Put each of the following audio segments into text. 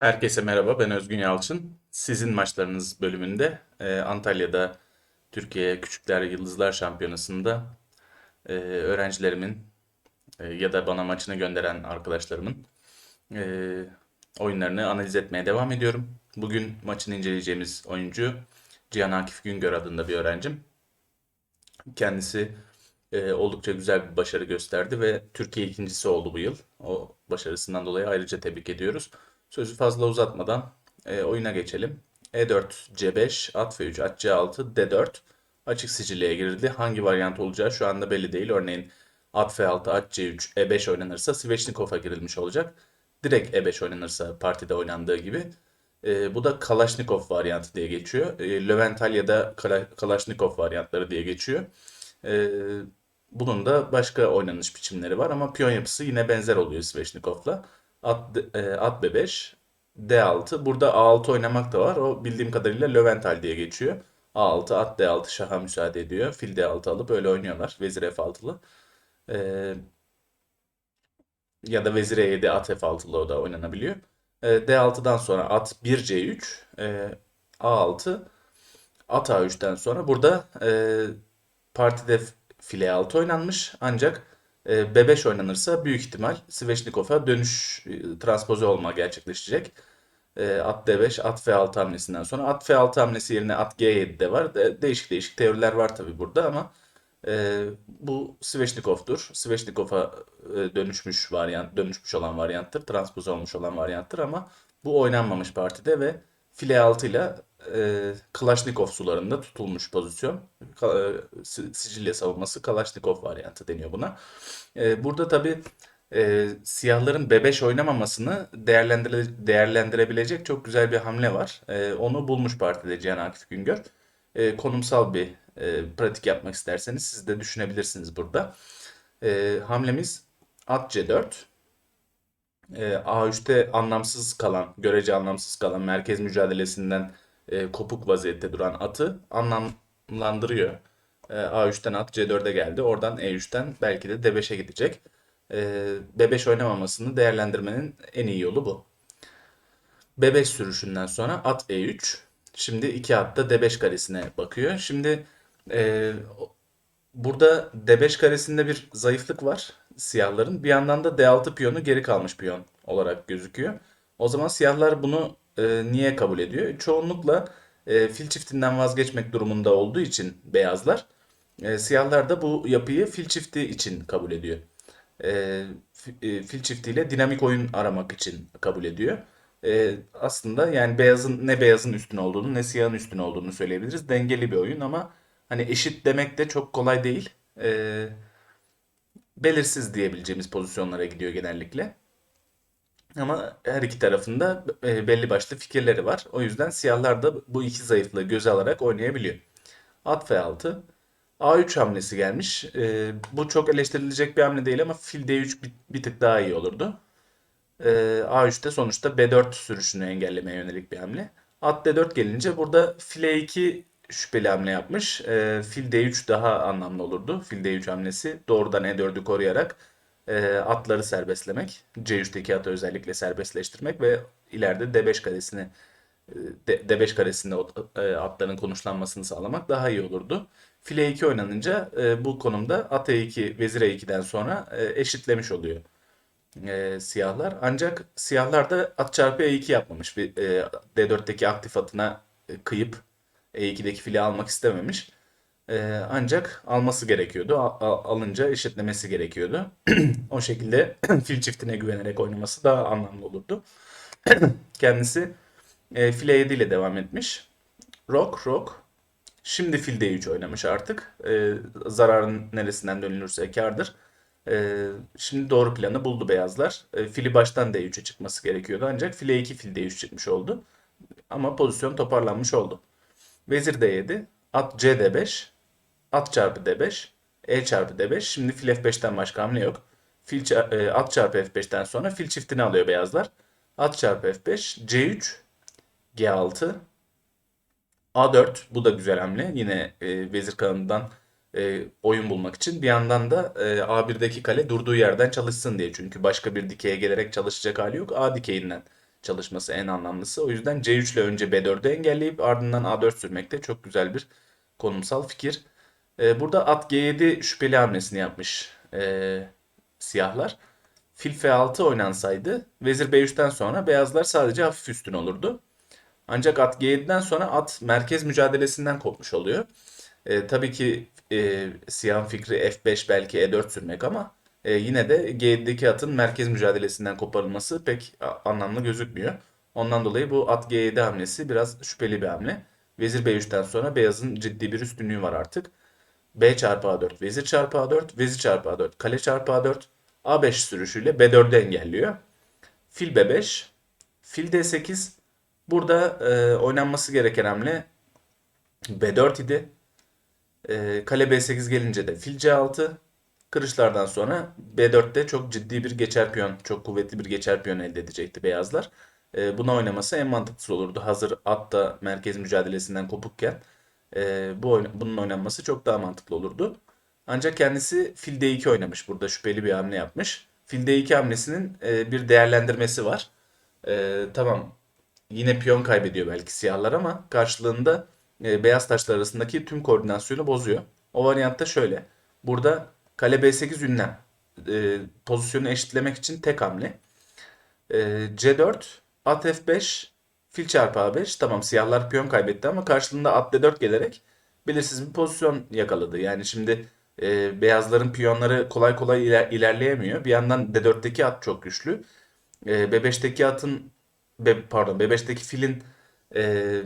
Herkese merhaba, ben Özgün Yalçın. Sizin maçlarınız bölümünde e, Antalya'da Türkiye Küçükler Yıldızlar Şampiyonası'nda e, öğrencilerimin e, ya da bana maçını gönderen arkadaşlarımın e, oyunlarını analiz etmeye devam ediyorum. Bugün maçını inceleyeceğimiz oyuncu Cihan Akif Güngör adında bir öğrencim. Kendisi e, oldukça güzel bir başarı gösterdi ve Türkiye ikincisi oldu bu yıl. O başarısından dolayı ayrıca tebrik ediyoruz. Sözü fazla uzatmadan e, oyuna geçelim. E4, C5, at F3, at C6, D4 açık sicilliye girildi. Hangi varyant olacağı şu anda belli değil. Örneğin at F6, at C3, E5 oynanırsa Svechnikov'a girilmiş olacak. Direkt E5 oynanırsa partide oynandığı gibi. E, bu da Kalashnikov varyantı diye geçiyor. E, Löwenthal ya da Kala- Kalashnikov varyantları diye geçiyor. E, bunun da başka oynanış biçimleri var ama piyon yapısı yine benzer oluyor Svechnikov'la. At, e, at B5, D6. Burada A6 oynamak da var. O bildiğim kadarıyla Löwenthal diye geçiyor. A6, at D6 şaha müsaade ediyor. Fil D6 alıp öyle oynuyorlar. Vezir F6'lı. E, ya da vezir E7, at F6'lı o da oynanabiliyor. E, D6'dan sonra at 1 C3, e, A6, at A3'ten sonra burada e, partide file 6 oynanmış ancak e, B5 oynanırsa büyük ihtimal Svechnikov'a dönüş e, transpoze olma gerçekleşecek. E, at D5, at F6 hamlesinden sonra at F6 hamlesi yerine at G7 de var. De- değişik değişik teoriler var tabii burada ama e, bu Svechnikov'dur. Svechnikov'a e, dönüşmüş varyant, dönüşmüş olan varyanttır. Transpoze olmuş olan varyanttır ama bu oynanmamış partide ve file 6 ile e, Kalashnikov sularında tutulmuş pozisyon. Ka- e, Si- Sicilya savunması Kalashnikov varyantı deniyor buna. E, burada tabii e, siyahların B5 oynamamasını değerlendire, değerlendirebilecek çok güzel bir hamle var. E, onu bulmuş partide Cihan Akif Güngör. E, konumsal bir e, pratik yapmak isterseniz siz de düşünebilirsiniz burada. E, hamlemiz at C4. E, A3'te anlamsız kalan, görece anlamsız kalan merkez mücadelesinden e, kopuk vaziyette duran atı anlamlandırıyor. E, A3'ten at C4'e geldi. Oradan E3'ten belki de D5'e gidecek. E, B5 oynamamasını değerlendirmenin en iyi yolu bu. B5 sürüşünden sonra at E3. Şimdi iki atta D5 karesine bakıyor. Şimdi e, Burada D5 karesinde bir zayıflık var siyahların. Bir yandan da D6 piyonu geri kalmış piyon olarak gözüküyor. O zaman siyahlar bunu e, niye kabul ediyor? Çoğunlukla e, fil çiftinden vazgeçmek durumunda olduğu için beyazlar, e, siyahlar da bu yapıyı fil çifti için kabul ediyor. E, e, fil çiftiyle dinamik oyun aramak için kabul ediyor. E, aslında yani beyazın ne beyazın üstün olduğunu ne siyahın üstün olduğunu söyleyebiliriz. Dengeli bir oyun ama Hani eşit demek de çok kolay değil. Ee, belirsiz diyebileceğimiz pozisyonlara gidiyor genellikle. Ama her iki tarafında e, belli başlı fikirleri var. O yüzden siyahlar da bu iki zayıflığı göze alarak oynayabiliyor. At F6. A3 hamlesi gelmiş. Ee, bu çok eleştirilecek bir hamle değil ama fil D3 bir, bir tık daha iyi olurdu. Ee, A3'te sonuçta B4 sürüşünü engellemeye yönelik bir hamle. At D4 gelince burada file 2 şüpheli hamle yapmış. Ee, fil D3 daha anlamlı olurdu. Fil D3 hamlesi doğrudan E4'ü koruyarak e, atları serbestlemek. C3'teki atı özellikle serbestleştirmek ve ileride D5 karesini e, D- D5 karesinde e, atların konuşlanmasını sağlamak daha iyi olurdu. File 2 oynanınca bu konumda at E2, vezir E2'den sonra eşitlemiş oluyor siyahlar. Ancak siyahlar da at çarpı E2 yapmamış. E, D4'teki aktif atına kıyıp E2'deki fili almak istememiş. E, ancak alması gerekiyordu. A- a- alınca eşitlemesi gerekiyordu. O şekilde fil çiftine güvenerek oynaması daha anlamlı olurdu. Kendisi e, file 7 ile devam etmiş. Rock, rock. Şimdi fil D3 oynamış artık. Ee, zararın neresinden dönülürse kârdır. Ee, şimdi doğru planı buldu beyazlar. Ee, fili baştan D3'e çıkması gerekiyordu ancak file 2 fil D3 çıkmış oldu. Ama pozisyon toparlanmış oldu. Vezir D7, at C D5, at çarpı D5, E çarpı D5. Şimdi fil F5'ten başka hamle yok. Fil ça- e, at çarpı F5'ten sonra fil çiftini alıyor beyazlar. At çarpı F5, C3, G6, A4 bu da güzel hamle. Yine e, vezir kanadından e, oyun bulmak için. Bir yandan da e, A1'deki kale durduğu yerden çalışsın diye. Çünkü başka bir dikeye gelerek çalışacak hali yok. A dikeyinden çalışması en anlamlısı. O yüzden C3 ile önce B4'ü engelleyip ardından A4 sürmek de çok güzel bir konumsal fikir. Ee, burada at G7 şüpheli hamlesini yapmış ee, siyahlar. Fil F6 oynansaydı vezir B3'ten sonra beyazlar sadece hafif üstün olurdu. Ancak at G7'den sonra at merkez mücadelesinden kopmuş oluyor. E, tabii ki e, siyahın fikri F5 belki E4 sürmek ama e, yine de G7'deki atın merkez mücadelesinden koparılması pek anlamlı gözükmüyor. Ondan dolayı bu at G7 hamlesi biraz şüpheli bir hamle. Vezir B3'ten sonra beyazın ciddi bir üstünlüğü var artık. B çarpı A4, vezir çarpı A4, vezir çarpı A4, kale çarpı A4, A5 sürüşüyle B4'ü engelliyor. Fil B5, fil D8. Burada e, oynanması gereken hamle B4 idi. E, kale B8 gelince de fil C6. Kırışlardan sonra B4'te çok ciddi bir geçer piyon, çok kuvvetli bir geçer piyon elde edecekti beyazlar. E, buna oynaması en mantıklısı olurdu. Hazır at da merkez mücadelesinden kopukken e, bu oyna- bunun oynanması çok daha mantıklı olurdu. Ancak kendisi fil D2 oynamış. Burada şüpheli bir hamle yapmış. Fil D2 hamlesinin e, bir değerlendirmesi var. E, tamam yine piyon kaybediyor belki siyahlar ama karşılığında e, beyaz taşlar arasındaki tüm koordinasyonu bozuyor. O varyantta şöyle. Burada kale B8 ünlem. E, pozisyonu eşitlemek için tek hamle. E, C4, at F5, fil çarpı A5. Tamam siyahlar piyon kaybetti ama karşılığında at D4 gelerek belirsiz bir pozisyon yakaladı. Yani şimdi e, beyazların piyonları kolay kolay iler- ilerleyemiyor. Bir yandan D4'teki at çok güçlü. E, B5'teki atın be- pardon B5'teki filin e,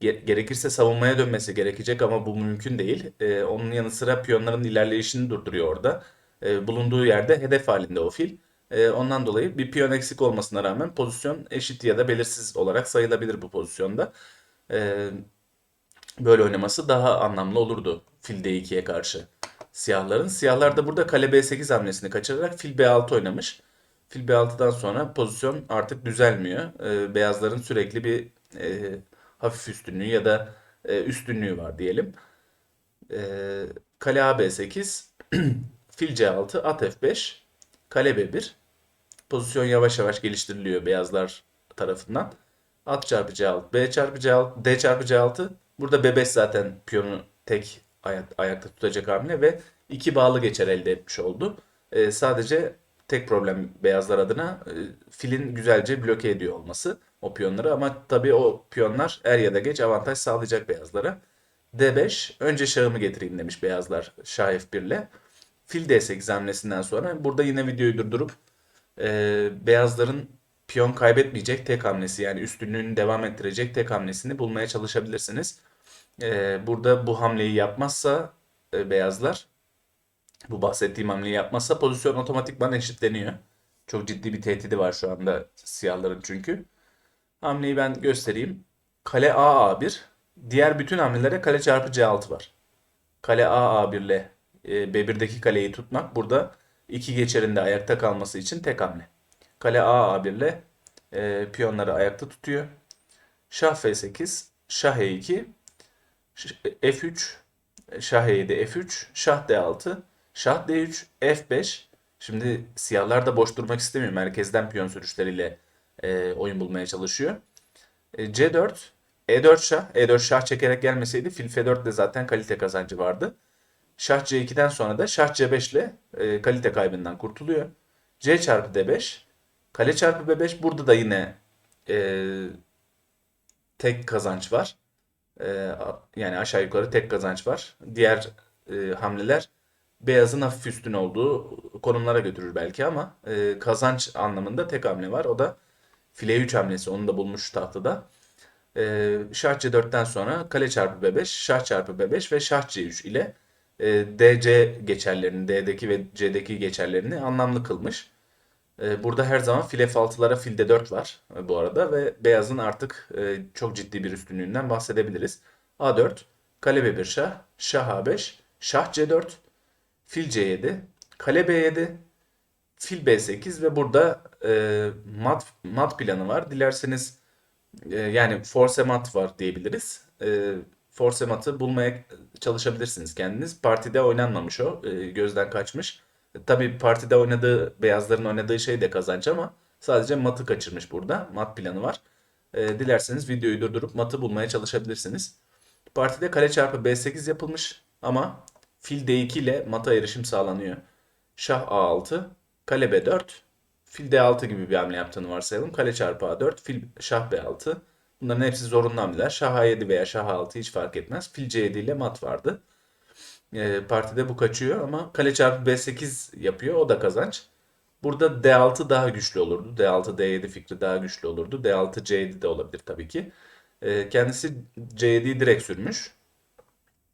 ge- gerekirse savunmaya dönmesi gerekecek ama bu mümkün değil. E, onun yanı sıra piyonların ilerleyişini durduruyor orada. E, bulunduğu yerde hedef halinde o fil. E, ondan dolayı bir piyon eksik olmasına rağmen pozisyon eşit ya da belirsiz olarak sayılabilir bu pozisyonda. E, böyle oynaması daha anlamlı olurdu fil D2'ye karşı siyahların. Siyahlar da burada kale B8 hamlesini kaçırarak fil B6 oynamış. Fil B6'dan sonra pozisyon artık düzelmiyor. Ee, beyazların sürekli bir e, hafif üstünlüğü ya da e, üstünlüğü var diyelim. Ee, kale A B8, fil C6, at F5, kale B1. Pozisyon yavaş yavaş geliştiriliyor beyazlar tarafından. At çarpı C6, B çarpı C6, D çarpı C6. Burada B5 zaten piyonu tek ayak, ayakta tutacak hamle ve iki bağlı geçer elde etmiş oldu. Ee, sadece tek problem beyazlar adına e, filin güzelce bloke ediyor olması o piyonları ama tabii o piyonlar er ya da geç avantaj sağlayacak beyazlara. D5 önce şahımı getireyim demiş beyazlar şah F1 ile. Fil D8 hamlesinden sonra burada yine videoyu durdurup e, beyazların piyon kaybetmeyecek tek hamlesi yani üstünlüğünü devam ettirecek tek hamlesini bulmaya çalışabilirsiniz. E, burada bu hamleyi yapmazsa e, beyazlar bu bahsettiğim hamleyi yapmazsa pozisyon otomatikman eşitleniyor. Çok ciddi bir tehdidi var şu anda siyahların çünkü. Hamleyi ben göstereyim. Kale A A1. Diğer bütün hamlelere kale çarpı C6 var. Kale A A1 ile B1'deki kaleyi tutmak burada iki geçerinde ayakta kalması için tek hamle. Kale A A1 ile e, piyonları ayakta tutuyor. Şah F8, Şah E2, Ş- F3, Şah E7, F3, Şah D6, Şah D3, F5. Şimdi siyahlar da boş durmak istemiyor. Merkezden piyon sürüşleriyle e, oyun bulmaya çalışıyor. E, C4, E4 şah. E4 şah çekerek gelmeseydi fil F4 de zaten kalite kazancı vardı. Şah C2'den sonra da şah C5 ile e, kalite kaybından kurtuluyor. C çarpı D5, kale çarpı B5. Burada da yine e, tek kazanç var. E, yani aşağı yukarı tek kazanç var. Diğer e, hamleler beyazın hafif üstün olduğu konumlara götürür belki ama e, kazanç anlamında tek hamle var. O da file 3 hamlesi. Onu da bulmuş tahtada. E, şah C4'ten sonra kale çarpı B5, şah çarpı B5 ve şah C3 ile e, DC geçerlerini, D'deki ve C'deki geçerlerini anlamlı kılmış. E, burada her zaman file F6'lara fil D4 var e, bu arada ve beyazın artık e, çok ciddi bir üstünlüğünden bahsedebiliriz. A4, kale B1 şah, şah A5, şah C4, fil C7, kale B7, fil B8 ve burada e, mat mat planı var. Dilerseniz e, yani force mat var diyebiliriz. E, force matı bulmaya çalışabilirsiniz kendiniz. Partide oynanmamış o. e, gözden kaçmış. E, tabii partide oynadığı, beyazların oynadığı şey de kazanç ama Sadece matı kaçırmış burada. Mat planı var. E, dilerseniz videoyu durdurup matı bulmaya çalışabilirsiniz. Partide kale çarpı B8 yapılmış ama fil D2 ile mata erişim sağlanıyor. Şah A6, kale B4, fil D6 gibi bir hamle yaptığını varsayalım. Kale çarpı A4, fil şah B6. Bunların hepsi zorunlu hamleler. Şah A7 veya Şah A6 hiç fark etmez. Fil C7 ile mat vardı. E, partide bu kaçıyor ama kale çarpı B8 yapıyor. O da kazanç. Burada D6 daha güçlü olurdu. D6 D7 fikri daha güçlü olurdu. D6 C7 de olabilir tabii ki. E, kendisi C7'yi direkt sürmüş.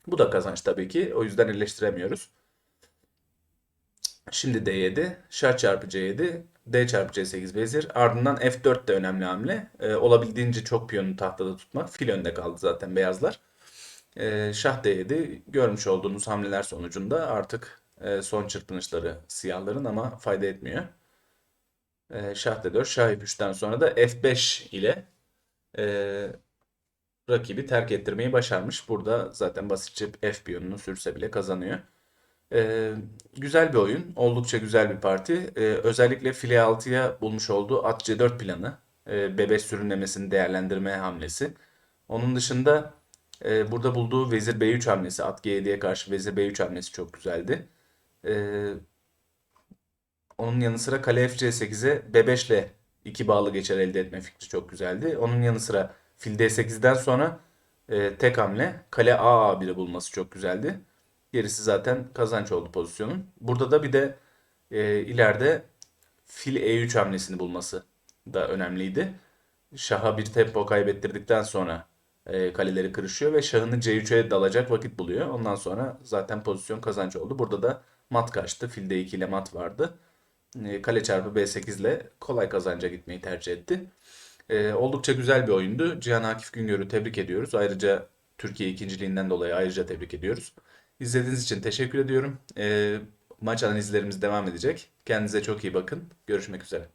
Bu da kazanç tabii ki. O yüzden eleştiremiyoruz. Şimdi D7, Şah çarpı C7, D çarpı C8 vezir. Ardından F4 de önemli hamle. Ee, olabildiğince çok piyonu tahtada tutmak. Fil önde kaldı zaten beyazlar. Ee, Şah D7 görmüş olduğunuz hamleler sonucunda artık e, son çırpınışları siyahların ama fayda etmiyor. Ee, Şah D4, Şah F3'ten sonra da F5 ile e, rakibi terk ettirmeyi başarmış. Burada zaten basitçe F piyonunu sürse bile kazanıyor. Ee, güzel bir oyun. Oldukça güzel bir parti. Ee, özellikle file 6'ya bulmuş olduğu at C4 planı. E, bebe sürünlemesini değerlendirme hamlesi. Onun dışında e, burada bulduğu vezir B3 hamlesi. At G7'ye karşı vezir B3 hamlesi çok güzeldi. Ee, onun yanı sıra kale F-C8'e B5 ile iki bağlı geçer elde etme fikri çok güzeldi. Onun yanı sıra fil D8'den sonra e, tek hamle kale A A1'i bulması çok güzeldi. Gerisi zaten kazanç oldu pozisyonun. Burada da bir de e, ileride fil E3 hamlesini bulması da önemliydi. Şah'a bir tempo kaybettirdikten sonra e, kaleleri kırışıyor ve şahını C3'e dalacak vakit buluyor. Ondan sonra zaten pozisyon kazanç oldu. Burada da mat kaçtı. Fil D2 ile mat vardı. E, kale çarpı B8 ile kolay kazanca gitmeyi tercih etti. E, oldukça güzel bir oyundu. Cihan Akif Güngör'ü tebrik ediyoruz. Ayrıca Türkiye ikinciliğinden dolayı ayrıca tebrik ediyoruz. İzlediğiniz için teşekkür ediyorum. E, maç analizlerimiz devam edecek. Kendinize çok iyi bakın. Görüşmek üzere.